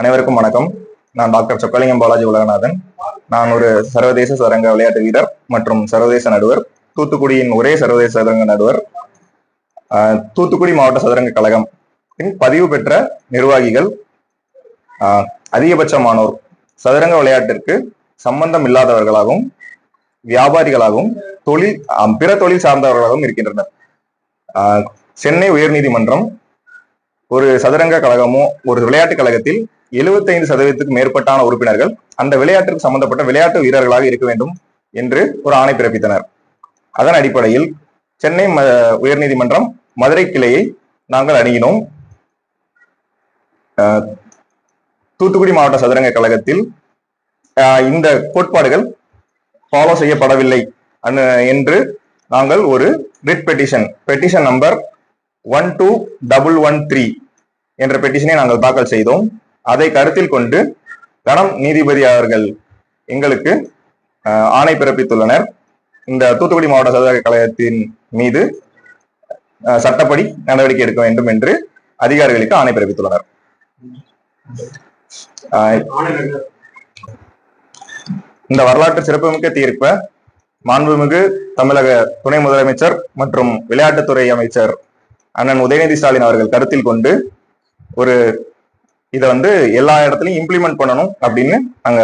அனைவருக்கும் வணக்கம். நான் டாக்டர் சொக்கலிங்கம் பாலாஜி உலகநாதன். நான் ஒரு சர்வதேச சதுரங்க விளையாட்டு வீரர் மற்றும் சர்வதேச நடுவர். தூத்துக்குடியின் ஒரே சர்வதேச சதுரங்க நடுவர். தூத்துக்குடி மாவட்ட சதுரங்க கழகம் பதிவு பெற்ற நிர்வாகிகள் அதிகபட்சமானோர். சதுரங்க விளையாட்டிற்கு சம்பந்தம் இல்லாதவர்களாகவும் வியாபாரிகளாகவும் தொழில் பிற தொழில் சார்ந்தவர்களாகவும் இருக்கின்றனர். சென்னை உயர்நீதிமன்றம் ஒரு சதுரங்க கழகமோ ஒரு விளையாட்டு கழகத்தில் 75% சதவீதத்துக்கு மேற்பட்டான உறுப்பினர்கள் அந்த விளையாட்டுக்கு சம்பந்தப்பட்ட விளையாட்டு வீரர்களாக இருக்க வேண்டும் என்று ஒரு ஆணை பிறப்பித்தனர். அதன் அடிப்படையில் சென்னை ம- உயர்நீதிமன்றம் மதுரை கிளையை நாங்கள் அணுகினோம். தூத்துக்குடி மாவட்ட சதுரங்க கழகத்தில் இந்த கோட்பாடுகள் ஃபாலோ செய்யப்படவில்லை. என்று நாங்கள் ஒரு writ petition petition number one two double one three என்ற பெட்டிஷனை நாங்கள் தாக்கல் செய்தோம். அதை கருத்தில் கொண்டு கணம் நீதிபதி அவர்கள் எங்களுக்கு ஆணை பிறப்பித்துள்ளனர். இந்த தூத்துக்குடி மாவட்ட சதுரங்க கழகத்தின் மீது சட்டப்படி நடவடிக்கை எடுக்க வேண்டும் என்று அதிகாரிகளுக்கு ஆணை பிறப்பித்துள்ளனர். இந்த வரலாற்று சிறப்புமிக்க தீர்ப்பை மாண்புமிகு தமிழக துணை முதலமைச்சர் மற்றும் விளையாட்டுத்துறை அமைச்சர் அண்ணன் உதயநிதி ஸ்டாலின் அவர்கள் கருத்தில் கொண்டு ஒரு இதை வந்து எல்லா இடத்துலயும் இம்ப்ளிமெண்ட் பண்ணணும் அப்படின்னு நாங்க